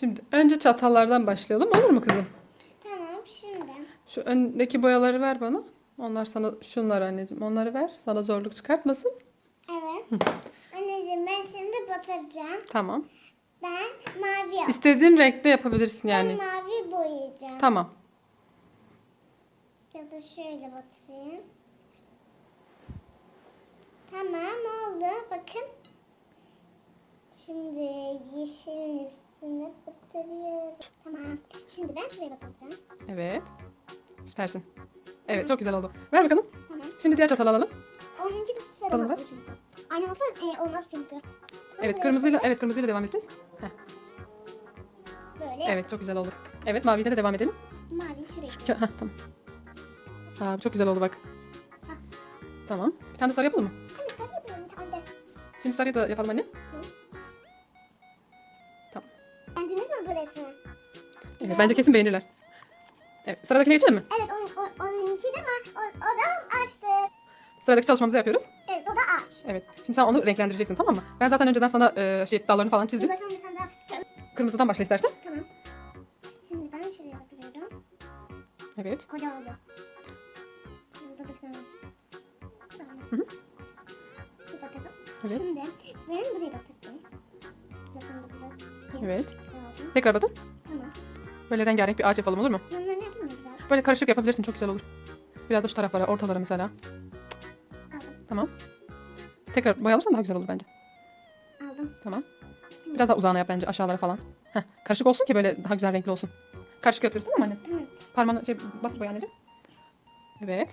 Şimdi önce çatallardan başlayalım olur mu kızım? Tamam şimdi. Şu öndeki boyaları ver bana. Onlar sana şunlar anneciğim. Onları ver. Sana zorluk çıkartmasın. Evet. Anneciğim ben şimdi batıracağım. Tamam. Ben mavi yap. İstediğin renkte yapabilirsin yani. Ben mavi boyayacağım. Tamam. Ya da şöyle batırayım. Tamam oldu. Bakın. Şimdi yeşilin Tamam. Şimdi ben şuraya batıracağım. Evet. Süpersin. Evet çok güzel oldu. Ver bakalım. Tamam. Şimdi diğer çatalı alalım. Onunki de sarı Tamam, olmasın çünkü. Aynı olsa e, olmaz çünkü. Evet kırmızıyla evet kırmızıyla devam edeceğiz. Heh, Böyle evet çok güzel oldu. Evet maviyle de devam edelim. mavi. Kö- Heh, tamam. Aa, çok güzel oldu bak. Tamam. Bir tane de sarı yapalım mı? Hadi sarı yapalım bir tane de. Şimdi sarıyı da yapalım anne. Evet, bence kesin beğenirler. Evet sıradakine geçelim mi? Evet o, o, onunki de ma- o, o da ağaçtı. Sıradaki çalışmamızı yapıyoruz. Evet o da ağaç. Evet. Şimdi sen onu renklendireceksin tamam mı? Ben zaten önceden sana e, şey dallarını falan çizdim. bakalım bir tane daha. Kırmızıdan başla istersen. Tamam. Şimdi ben şuraya batırıyorum. Evet. Koca oldu. Burada da bir tane. Tamam. Hı hı. Bir bakalım. Evet. Şimdi ben buraya batırdım. Evet. Tekrar batın. Böyle rengarenk bir ağaç yapalım olur mu? Böyle karışık yapabilirsin çok güzel olur. Biraz da şu taraflara, ortalara mesela. Tamam. Tekrar boyalırsan daha güzel olur bence. Aldım. Tamam. Şimdi Biraz daha uzağına yap bence aşağılara falan. Heh, karışık olsun ki böyle daha güzel renkli olsun. Karışık yapıyoruz tamam mı anne? Tamam. Parmağını şey, bak boya anneciğim. Evet.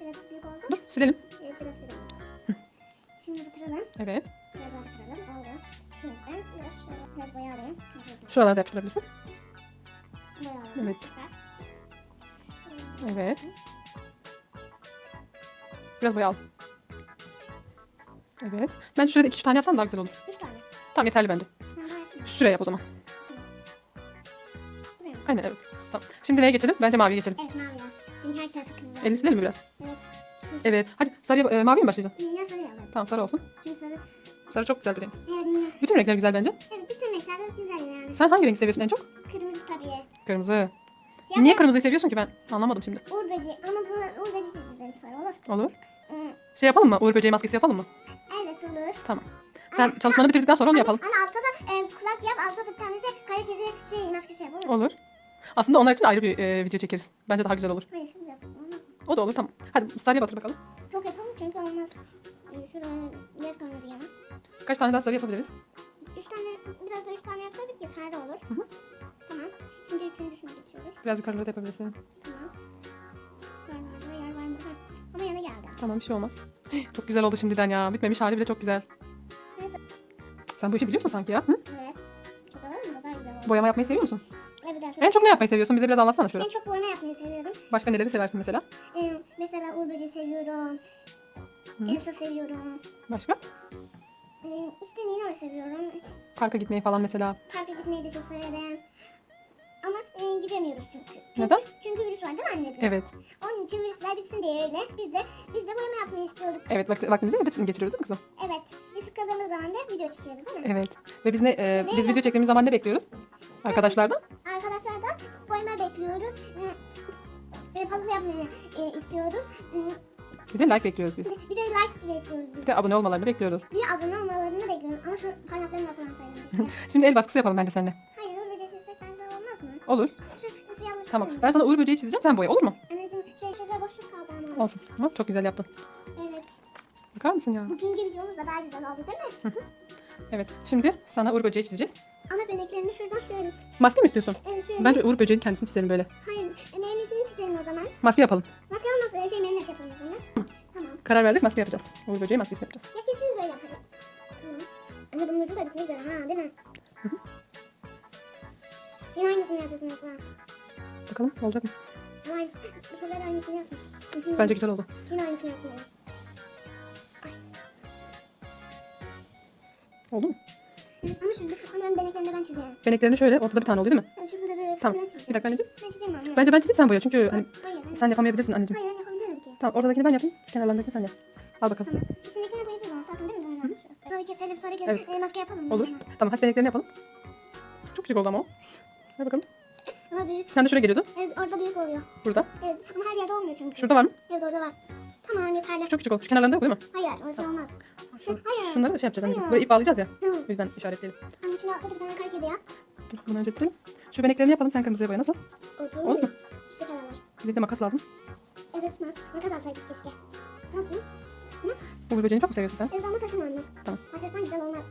Biraz büyük oldu. Dur silelim. Biraz biraz. Şimdi batıralım. Evet. Biraz daha batıralım. Oldu. Şimdi ben biraz şöyle biraz boya alayım. Çünkü Şuralarda yapıştırabilirsin. Evet. Evet. Biraz boya al. Evet. Ben şurada iki üç tane yapsam daha güzel olur. Üç tane. Tamam yeterli bence. Şuraya yap o zaman. Aynen evet. Tamam. Şimdi neye geçelim? Bence maviye geçelim. Evet mavi ya. Çünkü her tarafı kırmızı. Elini silelim mi biraz? Evet. Evet. Hadi sarıya, e, maviye mi başlayacaksın? Dünya sarı alalım. Tamam sarı olsun. Çünkü sarı. Sarı çok güzel bir renk. Evet. Bütün renkler güzel bence. Evet bütün renkler güzel yani. Sen hangi rengi seviyorsun en çok? Kırmızı. Siyah Niye kırmızıyı seviyorsun ki ben anlamadım şimdi. Uğur böceği ama bu uğur böceği de çizelim sonra olur. Olur. Hmm, Şey yapalım mı? Uğur böceği maskesi yapalım mı? Evet olur. Tamam. Sen çalışmanı bitirdikten sonra onu yapalım. Ana altta da e, kulak yap altta da bir tanesi kara kedi şey maskesi yap olur. Olur. Aslında onlar için ayrı bir e, video çekeriz. Bence daha güzel olur. Hayır şimdi yapalım olmaz? O da olur tamam. Hadi sarıya batır bakalım. Çok yapalım çünkü olmaz. E, şuraya yer kalmadı ya. Kaç tane daha sarı yapabiliriz? Biraz yukarıda da yapabilirsin. Tamam. Yer var mı? Yer var mı? Ha. Ama yana geldi. Tamam bir şey olmaz. Çok güzel oldu şimdiden ya. Bitmemiş hali bile çok güzel. Neyse. Sen bu işi biliyorsun sanki ya. Hı? Evet. Çok alalım mı? Daha güzel oldu. Boyama yapmayı seviyor musun? Evet En arkadaşlar. çok ne yapmayı seviyorsun? Bize biraz anlatsana şöyle. En çok boyama yapmayı seviyorum. Başka neleri seversin mesela? Ee, mesela Uğur Böceği seviyorum. Hı. Elsa seviyorum. Başka? Ee, işte Nino'yu seviyorum. Parka gitmeyi falan mesela. Parka gitmeyi de çok severim. Ama e, gidemiyoruz çünkü. çünkü. Neden? Çünkü virüs var değil mi anneciğim? Evet. Onun için virüsler bitsin diye öyle. Biz de biz de boyama yapmayı istiyorduk. Evet vakti, vaktimizi evde geçiriyoruz değil mi kızım? Evet. Biz kazandığımız zaman da video çekiyoruz değil mi? Evet. Ve biz ne e, biz video çektiğimiz zaman ne bekliyoruz? Arkadaşlardan. Arkadaşlardan boyama bekliyoruz. E, puzzle yapmayı e, istiyoruz. Hmm, Bir de like bekliyoruz biz. Bir de, like bekliyoruz biz. Bir de abone olmalarını bekliyoruz. Bir de abone olmalarını bekliyoruz. Ama şu kullansaydım keşke. Şimdi el baskısı yapalım bence seninle. Olur. Şu Tamam. Ben sana Uğur böceği çizeceğim. Sen boya olur mu? Anneciğim şey şurada boşluk kaldı ama. Olsun. Tamam. Çok güzel yaptın. Evet. Bakar mısın ya? Bugünkü videomuz da daha güzel oldu değil mi? Evet. Şimdi sana Uğur böceği çizeceğiz. Ama beneklerini şuradan şöyle. Maske mi istiyorsun? Evet şöyle. Bence Uğur böceğin kendisini çizelim böyle. Hayır. Emeğimizini çizelim o zaman. Maske yapalım. Maske olmaz. Şey menek yapalım o zaman. Tamam. Karar verdik maske yapacağız. Uğur böceği maskesi yapacağız. Ya kesiniz öyle yapalım. Tamam. Anne bunun ucu da bitmek üzere ha değil mi? Aynısını yapıyorsun Esra. Bakalım olacak mı? Ama aynısı, bu sefer aynısını yapma. Bence güzel oldu. Yine aynısını yapmıyorum. Oldu mu? Ama şurada, ama ben beneklerini ben çizeyim. Beneklerini şöyle ortada bir tane oluyor değil mi? Yani şurada da böyle Tamam. ben Bir çizeceğim. dakika anneciğim. Ben çizeyim mi anne? Bence ben çizeyim sen boya çünkü hani Hayır, sen yapamayabilirsin anneciğim. hayır ben yapabilirim ki. Tamam ortadakini ben yapayım. Kenarlarındakini sen yap. Al bakalım. Tamam. İçindekine koyacağız ama sakın değil mi? Sonra keselim sonra Evet. evet. e, maske yapalım. Olur. Tamam. Tamam hadi beneklerini yapalım. Çok küçük oldu ama o. Ver bakalım. Ama büyük. Sen de şuraya geliyordun. Evet orada büyük oluyor. Burada. Evet ama her yerde olmuyor çünkü. Şurada var mı? Evet orada var. Tamam yeterli. Çok küçük oldu. Şu kenarlarında yok değil mi? Hayır orası olmaz. Şu, Hayır. şunları şey yapacağız anneciğim. Buraya ip bağlayacağız ya. Tamam. O yüzden işaretleyelim. Anne şimdi altta bir tane kare kedi yap. Dur bunu önce bitirelim. Şu beneklerini yapalım. Sen kırmızıya boya nasıl? Olur. Olur mu? Çiçek aralar. Bize de makas lazım. Evet mas. Ne kadar saydık keşke. Nasıl? Bu böceğini çok mu seviyorsun sen? Evet ama taşıma anne. Tamam. Taşırsan güzel olmaz.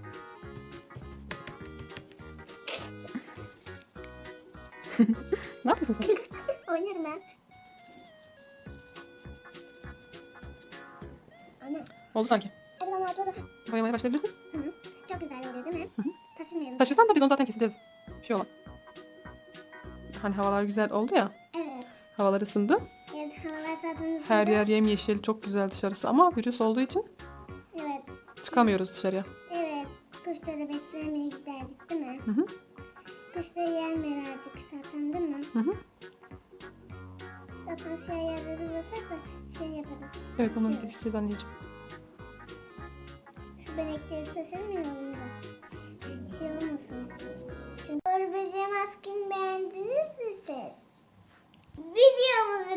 Ne yapıyorsun sen? Oynarım ben. Anne. Oldu sanki. Evet anne altta da. Boyamaya başlayabilirsin. Hı hı. Çok güzel oluyor değil mi? Taşımayalım. Taşırsan da biz onu zaten keseceğiz. Bir şey olan. Hani havalar güzel oldu ya. Evet. Havalar ısındı. Evet havalar zaten Her ısındı. yer yemyeşil. Çok güzel dışarısı. Ama virüs olduğu için Evet. çıkamıyoruz dışarıya. Evet. Kuşları beslemeye giderdik değil mi? Hı hı. Kuşları yer vererdik zaten değil mi? Hı hı. Zaten siyah yerleri bulursak da şey yaparız. Evet onu keseceğiz anneciğim. Şu benekleri taşırmayalım da. Şey olmasın. Çünkü böceği maskemi beğendiniz mi siz? Videomuzu